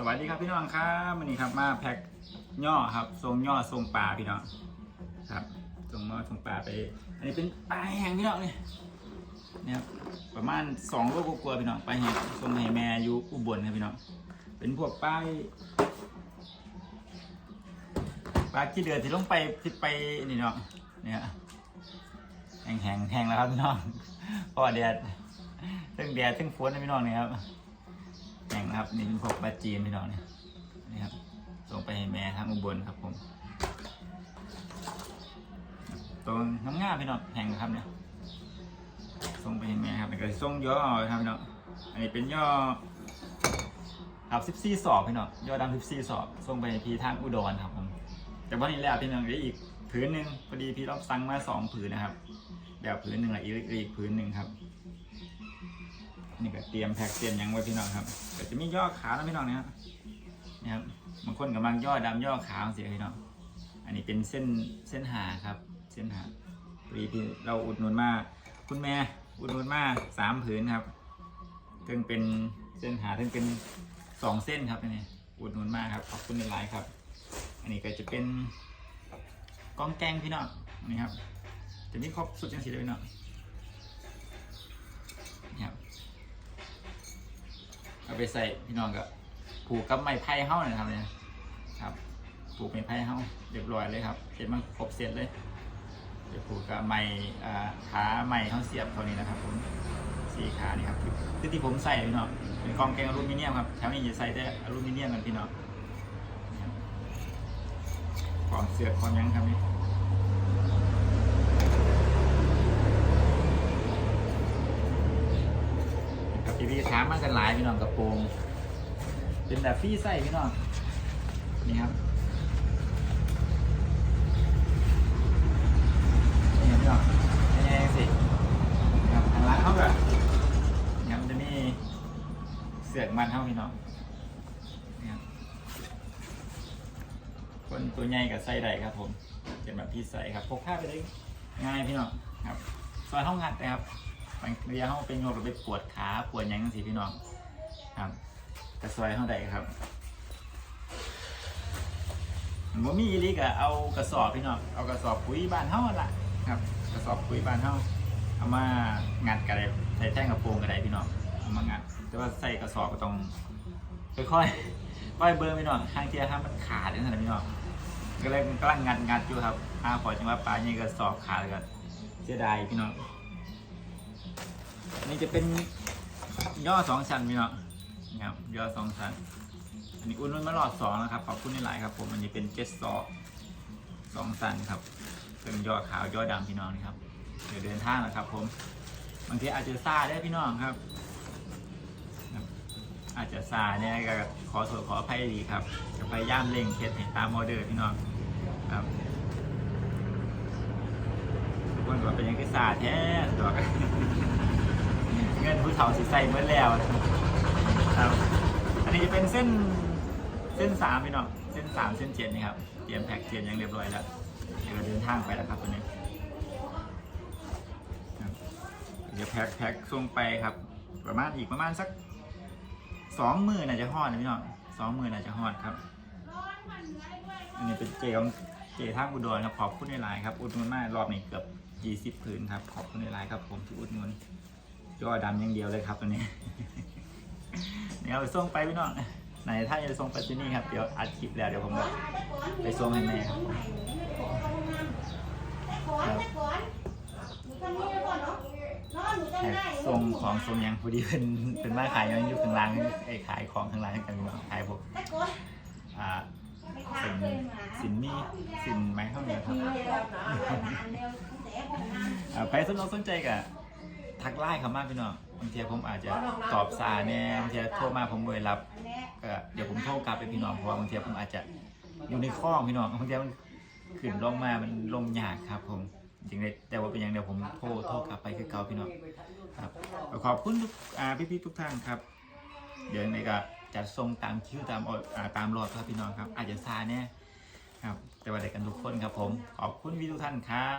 สวัสดีครับพี่น้องครับวันนี้ครับมาแพ็คย่อครับ ทรงย่อทรงปลาพี่น้องครับทรงย่อทรงปลาไป อันนี้เป็นปลาแห้งพี่น้องนี่เนี่ยครับประมาณสองโลกกว่าๆพี่น้องปลาแห้งทรงให้แม่อยู่อุบลครับพี่น้องเป็นพวกปลาปลาขี้เดือดที่ลงไปที่ไปนี่เนาะเนี่ยแห้งแห้งแห้งแล้วครับพี่น้องเพราะแดดทั้งแดดทั้งฝนนะพี่น้องเนี่ยครับ แข่งนะครับนี่เป็นพวกปลาจีนพี่น้องเนี่ยนี่ครับส่งไปให้แม่ทางอุบลครับผมตัวน้ำง่าพี่น้องแข่งนะครับเนี่ยส่งไปให้แม่ครับแล้วก็ส่งย่อครับพี่น้องอันนี้เป็นย่อครับสิบสี่สอบพี่น้องย่อดำสิบสี่สอบส่งไปให้พี่ทางอุดรครับผมแต่วันนี้แล้วพี่น้องได้อีกผืนหนึ่งพอดีพี่รับสั่งมาสองผืนนะครับแบบผืนหนึ่งและอีกอีกผืนหนึ่งครับ นี่ก็เตรียมแพ็กเตรียมยังไว้พี่น้องครับก็จะมีย่อขาแล้วพี่น้องนะครับนี่ครับบางคนกำลังย่อดำย่อขาวเสียพี่น้องอันนี้เป็นเส้นเส้นหาครับ เส้นหาพอดีพี่เราอุดหนุนมาคุณแม่อุดหนุนมาสามผืนครับถึงเป็นเส้นหาถึงเป็นสองเส้นครับนนี้อุดหนุนมากครับขอบคุณหลายครับ อันนี้ก็จะเป็นกองแกงพี่น้องนี่ครับจะมีครบสุดยังสีเลยพี่น้องนี่ครับ เอาไปใส่พี่น้องก็ผูกกับไม้ไผ่เฮ้านะครับเนี่ยครับ ผูกไม้ไผ่เฮ้าเรียบร้อยเลยครับเสร็จมันครบเสร็จเลยเดี๋ยวผูกกับไม้ขาไม้เฮ้าเสียบเท่านี้นะครับผมสี่ขานี่ครับคือที่ผมใส่พี่น้องเป็นกองแกงอลูมิเนียมครับแถวนี้จะใส่แต่อลูมิเนียมกันพี่น้องกองเสือกกองยังครับนี่ พี่ถามมากันหลายพี่น้องกระโปรงเป็นแบบฟรีไส้พี่น้องนี่ครับนี่ครับพี่น้องเป็นยังสิครับทางร้านเขาแบบนี่ครับมันจะมีเสือกมันเข้าพี่น้องนี่ครับคนตัวใหญ่กับไส้ใดครับผมเป็นแบบพี่ใส่ครับพกผ้าไปได้ง่ายพี่น้องครับซอยห้องงัดนะครับ บางเรียเขาเป็นโยกหรือไปปวดขาปวดยังสิพี่น้องครับกระซอยเท่าใดครับผมมีอีลิกอะเอากระสอบพี่น้องเอากระสอบปุ๋ยบ้านเท่าละครับกระสอบปุ๋ยบ้านเท่าเอามางัดกระไดใส่แท่งกระโปรงกระไดพี่น้องเอามางัด แต่ว่าใส่กระสอบก็ต้องค่อยๆค่อยเบิร์พี่น้องข้างเทียถ้ามันขาดอย่างนั้นนะพี่น้องก็เลยกำลังงัดงัดอยู่ครับอาพอจังว่าปลาเนี่ยกระสอบขาดเลยก็เสียดายพี่น้อง อันนี้จะเป็นย่อสองชั้นพี่เนาะนะครับย่อสองชั้น อันนี้อุ่นมาหลอดสองนะครับขอบคุณหลายครับ ผม อันนี้เป็นเจ็ตซอสองชั้นครับเป็นย่อขาวย่อดำพี่น้องนี่ครับ เดี๋ยวเดินทางนะครับ ผม บางทีอาจจะซาได้พี่น้องครับ อาจจะซาเนี่ยก็ขอโทษขออภัยดีครับจะพยายามเร่งเคสให้ตามออเดอร์พี่น้องครับทุกคนก็เป็นยังที่ซาแท้ตัวกัน งินผู้เฒ่าสิใส่เมื่อแล้วครับอันนี้จะเป็นเส้นเส้นสามพี่น้องเส้นสามเส้นเจ็ดนี่ครับเตรียมแพ็กเตรียมยังเรียบร้อยแล้วเดี๋ยวเราเดินทางไปแล้วครับตัวนี้เดี๋ยวแพ็กแพ็กส่งไปครับ ประมาณอีกประมาณสักสองหมื่นอาจจะฮอดนะพี่น้องสองหมื่นอาจจะฮอดครับอันนี้เป็นเจของเจท่างอุดรครับขอบคุณในไลน์ครับอุดหนุนมากรอบนี้เกือบยี่สิบ20ผืนครับขอบคุณในไลน์ครับผมที่อุดหนุน ยอดำอย่างเดียวเลยครับตัวนี้เดี๋ยวไปส่งไปพี่น้องไหนถ้าจะส่งไปที่นี่ครับเดี๋ยวอัดคลิปแล้วเดี๋ยวผมจะไปส่งให้แม่ครับแอบส่งของส่งหยังพอดีเป็นเป็นมาขายยังอยู่ข้างล่างไอ้ขายของข้างล่างกันพี่น้องขายพวกอ่าสินสินมีสินไม้เข้าเนี่ยครับอ่าใครสนอกสนใจกับ ทักไลน์เขามาพี่น้องบางทีผมอาจจะตอบสายแน่บางทีโทรมาผมไม่รับก็เดี๋ยวผมโทรกลับไปพี่น้องเพราะว่าบางทีผมอาจจะอยู่ในคลองพี่น้องบางทีมันขึ้นลงมามันลงยากครับ ผมจริงๆแต่ว่าเป็นอย่างเดียวผมโทรโทรกลับไปคือเก่าพี่น้องครับขอบคุณทุกอ่าพี่ๆทุกท่านครับ เดี๋ยวยังไงก็จะส่งตามคิวตามอออ่าตามรอดครับพี่น้องครับ อาจจะซาเนี่ยครับแต่ว่าเด็กกันทุกคนครับผม ขอบคุณพี่ทุกท่านครับ